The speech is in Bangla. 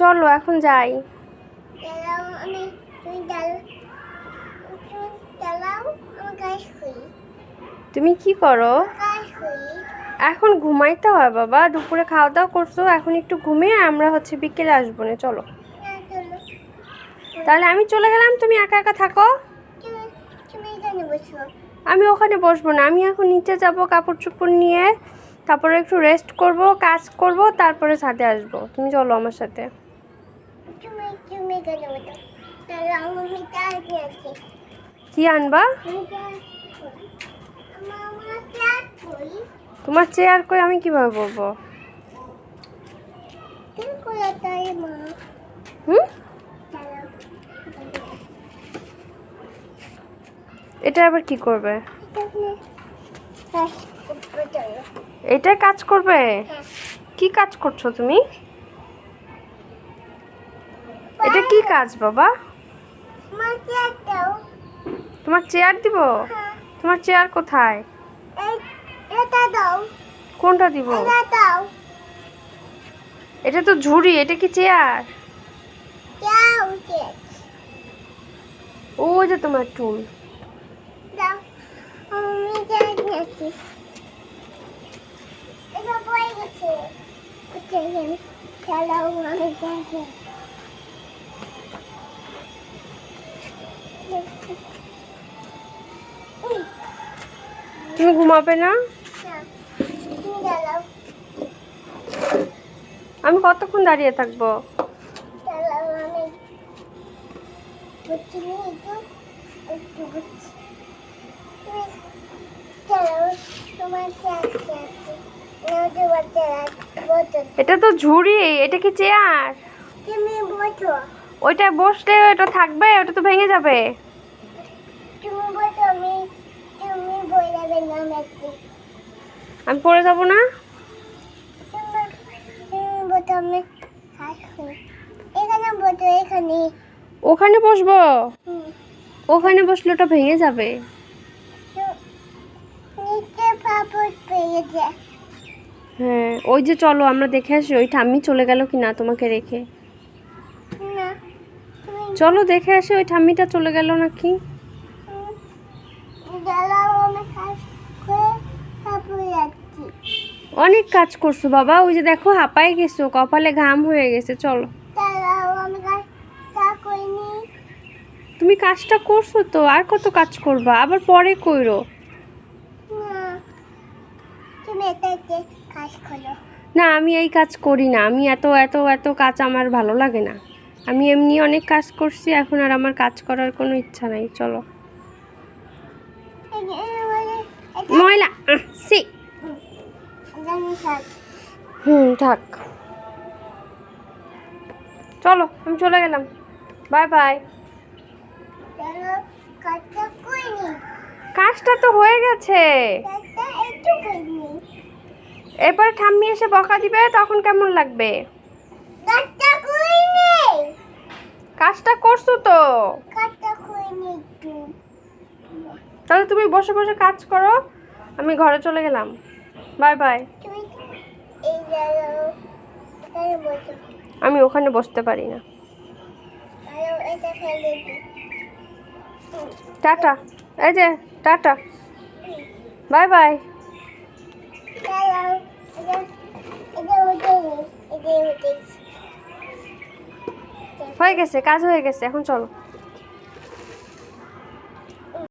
চলো এখন যাই। তুমি কি করো? এখন ঘুমাইতে হয় বাবা দুপুরে খাওয়া দাওয়া করছ এখন একটু ঘুমিয়ে আমরা হচ্ছে বিকেলে আসব না চলো। তাহলে আমি চলে গেলাম তুমি একা একা থাকো। আমি ওখানে বসবো না আমি এখন নিচে যাব কাপড় চোপড় নিয়ে। তারপরে একটু রেস্ট করব, কাজ করব, তারপরে ছাদে আসব। তুমি চলো আমার সাথে। কি আনবা? তোমার চেয়ার করে আমি কীভাবে বলব? এটা আবার কি করবে এখানে কাজ করতে চলো এটাই কাজ করবে? কি কাজ করছ তুমি? এটা কি কাজ বাবা? তোমার চেয়ার দিব? হ্যাঁ। তোমার চেয়ার কোথায়? দাও। কোনটা দিব? এটা তো ঝুড়ি এটা কি চেয়ার ও যে তোমার টুল দাও। আমি তুমি ঘুমাবে না? আমি কতক্ষণ দাঁড়িয়ে থাকব? তোমার এটা তো ঝুড়ি এটা কি চেয়ার? ওইটা বসলে ওটা থাকবে ওটা তো ভেঙে যাবে। আমি পড়ে যাব না? ওখানে বসবো? ওখানে বসলে ওটা ভেঙে যাবে। নিচে পাপড় পেয়ে যায় হ্যাঁ ওই যে চলো আমরা দেখে আসি ওই ঠাম্মি চলে গেল কি না তোমাকে রেখে। চলো দেখে আসি ওই ঠাম্মিটা চলে গেল নাকি? অনেক কাজ করছ বাবা ওই যে দেখো হাঁপায় গেছো কপালে ঘাম হয়ে গেছে চলো। তুমি কাজটা করছ তো আর কত কাজ করবা? আবার পরে কইরো না তুমি এটাকে কাজ করো না আমি এই কাজ করি না। আমি এত এত এত কাজ আমার ভালো লাগে না। আমি এমনি অনেক কাজ করছি এখন আর আমার কাজ করার কোনো ইচ্ছা নাই। চলো। ময়লা সি। হুম থাক। চলো আমি চলে গেলাম। Bye bye. কাজটা তো হয়ে গেছে। এরপরে ঠাম্মি এসে বকা দিবে তখন কেমন লাগবে? কাজটা করছ তো। তাহলে তুমি বসে বসে কাজ করো আমি ঘরে চলে গেলাম। Bye bye. আমি ওখানে বসতে পারি না। টাটা। এই যে টাটা। Bye bye. হয়ে গেছে কাজ হয়ে গেছে এখন চলো।